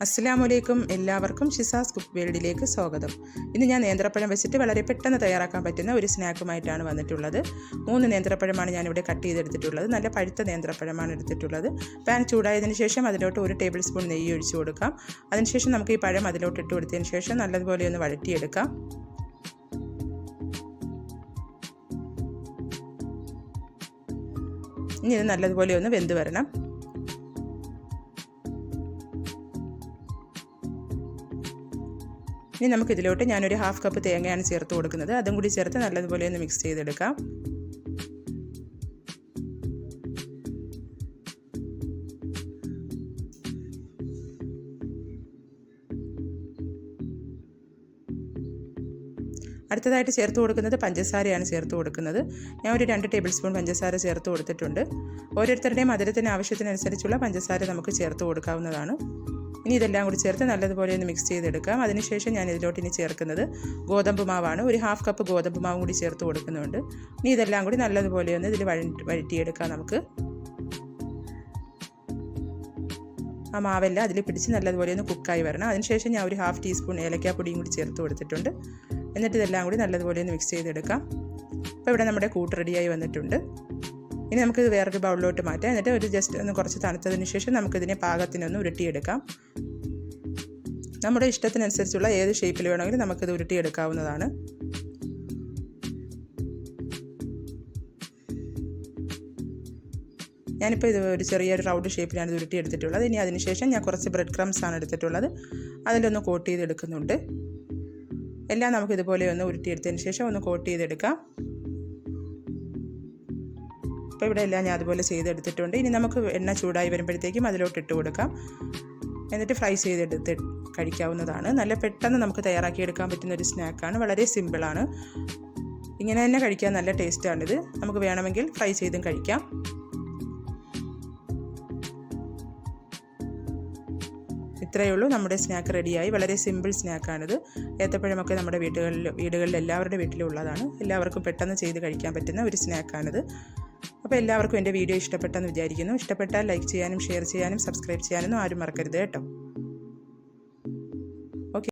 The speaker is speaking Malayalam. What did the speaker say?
അസ്സലാമലൈക്കും എല്ലാവർക്കും ഷിസാസ് കുക്ക് വേൾഡിലേക്ക് സ്വാഗതം. ഇന്ന് ഞാൻ നേന്ത്രപ്പഴം വെച്ചിട്ട് വളരെ പെട്ടെന്ന് തയ്യാറാക്കാൻ പറ്റുന്ന ഒരു സ്നാക്കുമായിട്ടാണ് വന്നിട്ടുള്ളത്. മൂന്ന് നേന്ത്രപ്പഴമാണ് ഞാനിവിടെ കട്ട് ചെയ്തെടുത്തിട്ടുള്ളത്. നല്ല പഴുത്ത നേന്ത്രപ്പഴമാണ് എടുത്തിട്ടുള്ളത്. പാൻ ചൂടായതിനു ശേഷം അതിലോട്ട് ഒരു ടേബിൾ സ്പൂൺ നെയ്യ് ഒഴിച്ചു കൊടുക്കാം. അതിനുശേഷം നമുക്ക് ഈ പഴം അതിലോട്ട് ഇട്ട് കൊടുത്തതിന് ശേഷം നല്ലതുപോലെ ഒന്ന് വഴറ്റിയെടുക്കാം. ഇനി ഇത് നല്ലതുപോലെ ഒന്ന് വെന്ത് വരണം. ഇനി നമുക്കിതിലോട്ട് ഞാനൊരു ഹാഫ് കപ്പ് തേങ്ങയാണ് ചേർത്ത് കൊടുക്കുന്നത്. അതും കൂടി ചേർത്ത് നല്ലതുപോലെ ഒന്ന് മിക്സ് ചെയ്തെടുക്കാം. അടുത്തതായിട്ട് ചേർത്ത് കൊടുക്കുന്നത് പഞ്ചസാരയാണ് ചേർത്ത് കൊടുക്കുന്നത്. ഞാൻ ഒരു രണ്ട് ടേബിൾ സ്പൂൺ പഞ്ചസാര ചേർത്ത് കൊടുത്തിട്ടുണ്ട്. ഓരോരുത്തരുടെയും മധുരത്തിന് ആവശ്യത്തിനനുസരിച്ചുള്ള പഞ്ചസാര നമുക്ക് ചേർത്ത് കൊടുക്കാവുന്നതാണ്. ഇനി ഇതെല്ലാം കൂടി ചേർത്ത് നല്ലതുപോലെ ഒന്ന് മിക്സ് ചെയ്തെടുക്കാം. അതിനുശേഷം ഞാൻ ഇതിലോട്ട് ഇനി ചേർക്കുന്നത് ഗോതമ്പ് മാവാണ്. ഒരു ഹാഫ് കപ്പ് ഗോതമ്പ് മാവും കൂടി ചേർത്ത് കൊടുക്കുന്നുണ്ട്. ഇനി ഇതെല്ലാം കൂടി നല്ലതുപോലെ ഒന്ന് ഇതിൽ വഴ വഴറ്റിയെടുക്കാം നമുക്ക്. ആ മാവെല്ലാം അതിൽ പിടിച്ച് നല്ലതുപോലെ ഒന്ന് കുക്കായി വരണം. അതിനുശേഷം ഞാൻ ഒരു ഹാഫ് ടീസ്പൂൺ ഏലക്കാപ്പൊടിയും കൂടി ചേർത്ത് കൊടുത്തിട്ടുണ്ട്. എന്നിട്ട് ഇതെല്ലാം കൂടി നല്ലതുപോലെ ഒന്ന് മിക്സ് ചെയ്തെടുക്കാം. അപ്പോൾ ഇവിടെ നമ്മുടെ കൂട്ട് റെഡിയായി വന്നിട്ടുണ്ട്. ഇനി നമുക്ക് വേറൊരു ബൗളിലോട്ട് മാറ്റാം. എന്നിട്ട് ഒരു ജസ്റ്റ് ഒന്ന് കുറച്ച് തണുത്തതിന് ശേഷം നമുക്കിതിനെ പാകത്തിനൊന്ന് ഉരുട്ടിയെടുക്കാം. നമ്മുടെ ഇഷ്ടത്തിനനുസരിച്ചുള്ള ഏത് ഷേപ്പിൽ വേണമെങ്കിലും നമുക്കിത് ഉരുട്ടിയെടുക്കാവുന്നതാണ്. ഞാനിപ്പോൾ ഇത് ഒരു ചെറിയൊരു റൗണ്ട് ഷേപ്പിലാണ് ഇത് ഉരുട്ടിയെടുത്തിട്ടുള്ളത്. ഇനി അതിനുശേഷം ഞാൻ കുറച്ച് ബ്രെഡ് ക്രംസ് ആണ് എടുത്തിട്ടുള്ളത്. അതിലൊന്ന് കോട്ട് ചെയ്തെടുക്കുന്നുണ്ട്. എല്ലാം നമുക്ക് ഇതുപോലെ ഒന്ന് ഉരുട്ടിയെടുത്തതിന് ശേഷം ഒന്ന് കോട്ട് ചെയ്തെടുക്കാം. അപ്പോൾ ഇവിടെ എല്ലാം ഞാൻ അതുപോലെ ചെയ്തെടുത്തിട്ടുണ്ട്. ഇനി നമുക്ക് എണ്ണ ചൂടായി വരുമ്പോഴത്തേക്കും അതിലോട്ട് ഇട്ട് കൊടുക്കാം. എന്നിട്ട് ഫ്രൈ ചെയ്തെടുത്ത് കഴിക്കാവുന്നതാണ്. നല്ല പെട്ടെന്ന് നമുക്ക് തയ്യാറാക്കിയെടുക്കാൻ പറ്റുന്ന ഒരു സ്നാക്കാണ്. വളരെ സിമ്പിളാണ്. ഇങ്ങനെ തന്നെ കഴിക്കാൻ നല്ല ടേസ്റ്റാണിത്. നമുക്ക് വേണമെങ്കിൽ ഫ്രൈ ചെയ്തും കഴിക്കാം. ഇത്രയേ ഉള്ളൂ. നമ്മുടെ സ്നാക്ക് റെഡിയായി. വളരെ സിമ്പിൾ സ്നാക്കാണിത്. ഏത്തപ്പഴമൊക്കെ നമ്മുടെ വീടുകളിൽ വീടുകളിൽ എല്ലാവരുടെ വീട്ടിലും ഉള്ളതാണ്. എല്ലാവർക്കും പെട്ടെന്ന് ചെയ്ത് കഴിക്കാൻ പറ്റുന്ന ഒരു സ്നാക്കാണിത്. അപ്പോൾ എല്ലാവർക്കും എന്റെ വീഡിയോ ഇഷ്ടപ്പെട്ടെന്ന് വിചാരിക്കുന്നു. ഇഷ്ടപ്പെട്ടാൽ ലൈക്ക് ചെയ്യാനും ഷെയർ ചെയ്യാനും സബ്സ്ക്രൈബ് ചെയ്യാനൊന്നും ആരും മറക്കരുത് കേട്ടോ.